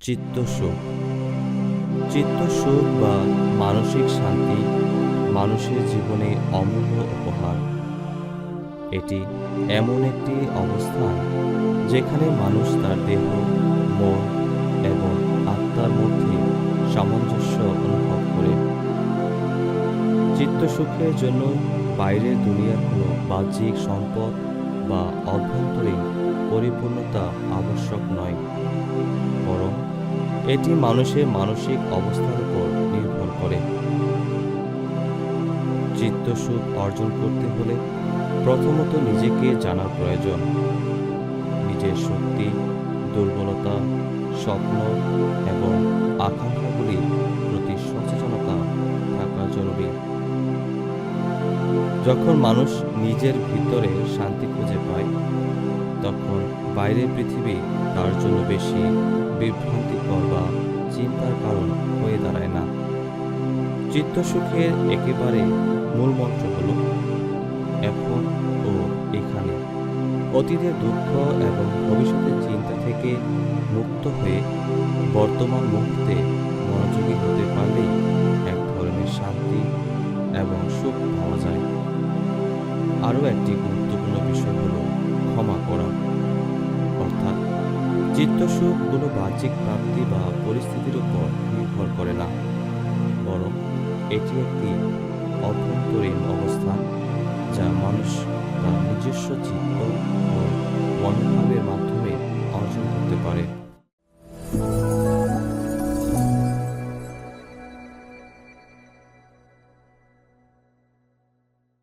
চিত্তসুখ চিত্তসুখ বা মানসিক শান্তি মানুষের জীবনে অমূল্য উপহার। এটি এমন একটি অবস্থান যেখানে মানুষ তার দেহ, মন এবং আত্মার মধ্যে সামঞ্জস্য অনুভব করে। চিত্তসুখের জন্য বাইরের দুনিয়ার কোনো বাহ্যিক সম্পদ বা অভ্যন্তরীণ পরিপূর্ণতা এটি মানুষের মানসিক অবস্থার উপর নির্ভর করে। চিত্তসুখ অর্জন করতে হলে প্রথমত নিজেকে জানার প্রয়োজন। নিজের শক্তি, দুর্বলতা, স্বপ্ন এবং আকাঙ্ক্ষাগুলির প্রতি সচেতনতা থাকা জরুরি। যখন মানুষ নিজের ভিতরে শান্তি খুঁজে পায়, তখন বাইরের পৃথিবী, তার জন্য বেশি বিভ্রান্তিকর বা চিন্তার কারণ হয়ে দাঁড়ায় না। চিত্তসুখের একেবারে মূল মন্ত্র হল, এখন ও এখানে। অতীতের দুঃখ এবং ভবিষ্যতের চিন্তা থেকে মুক্ত হয়ে বর্তমান মুহূর্তে মনোযোগী হতে পারলেই এক ধরনের শান্তি এবং সুখ পাওয়া যায়। আরও একটি গুরুত্বপূর্ণ বিষয় হল, ক্ষমা করা। চিত্তসুখ কোনো বাহ্যিক প্রাপ্তি বা পরিস্থিতির উপর নির্ভর করে না। বরং এটি একটি অভ্যন্তরীণ অবস্থান যা মানুষ তার নিজস্ব চিত্ত ও মনোভাবের মাধ্যমে অর্জন করতে পারে।